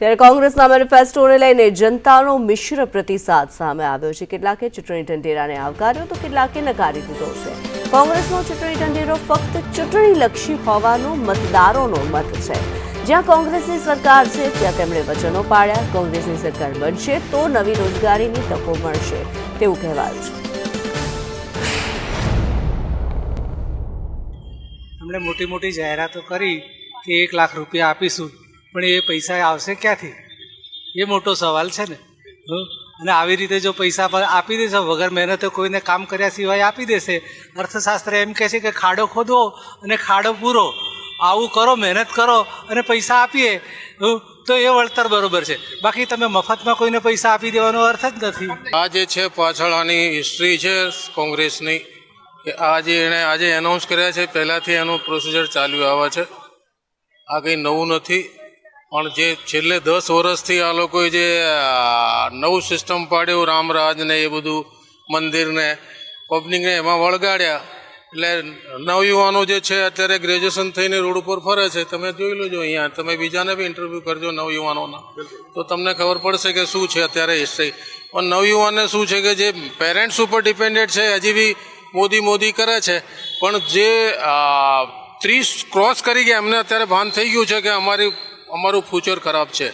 ત્યારે કોંગ્રેસના મેનિફેસ્ટોને લઈને જનતાનો મિશ્ર પ્રતિસાદ સામે આવ્યો છે. કેટલાકે ચૂંટણી ઢંઢેરાને આવકાર્યો તો કેટલાકે નકારી દીધો છે. કોંગ્રેસનો ચૂંટણી ઢંઢેરો ફક્ત ચૂંટણીલક્ષી હોવાનો મતદારોનો મત છે. જ્યાં કોંગ્રેસની સરકાર છે, ત્યાં તેમણે વચનો પાડ્યા. કોંગ્રેસની સરકાર બનશે તો નવી રોજગારીની તકો મળશે તેવું કહેવાયું છે. એમણે મોટી મોટી જાહેરાતો કરી કે એક લાખ રૂપિયા આપીશું. પણ એ પૈસા આવશે ક્યાંથી? એ મોટો સવાલ છે ને. હં? અને આવી રીતે જો પૈસા આપી દેશો વગર મહેનતે કોઈને કામ કર્યા સિવાય આપી દેશે અર્થશાસ્ત્ર એમ કહે છે કે ખાડો ખોદવો અને ખાડો પૂરો. આવું કરો મહેનત કરો અને પૈસા આપીએ. હં? તો એ વળતર બરોબર છે. બાકી તમે મફતમાં કોઈને પૈસા આપી દેવાનો અર્થ જ નથી. આ જે છે પાછળ આની હિસ્ટ્રી છે કોંગ્રેસની કે આ જે એણે આજે એનાઉન્સ કર્યા છે પહેલાંથી એનું પ્રોસિજર ચાલ્યું આવે છે. આ કંઈ નવું નથી. પણ જે છેલ્લે દસ વર્ષથી આ લોકોએ જે નવું સિસ્ટમ પાડ્યું, રામરાજને એ બધું મંદિરને, પબ્લિકને એમાં વળગાડ્યા. એટલે નવયુવાનો જે છે, અત્યારે ગ્રેજ્યુએશન થઈને રોડ ઉપર ફરે છે. તમે જોઈ લેજો અહીંયા. તમે બીજાને બી ઇન્ટરવ્યૂ કરજો નવયુવાનોના. તો તમને ખબર પડશે કે શું છે અત્યારે હિસ્ટ્રી પણ નવયુવાનને શું છે કે જે પેરેન્ટ્સ ઉપર ડિપેન્ડેડ છે, હજી બી મોદી મોદી કરે છે. પણ જે ત્રીસ ક્રોસ કરી ગયા, એમને અત્યારે ભાન થઈ ગયું છે કે અમારી અમારું ફ્યુચર ખરાબ છે.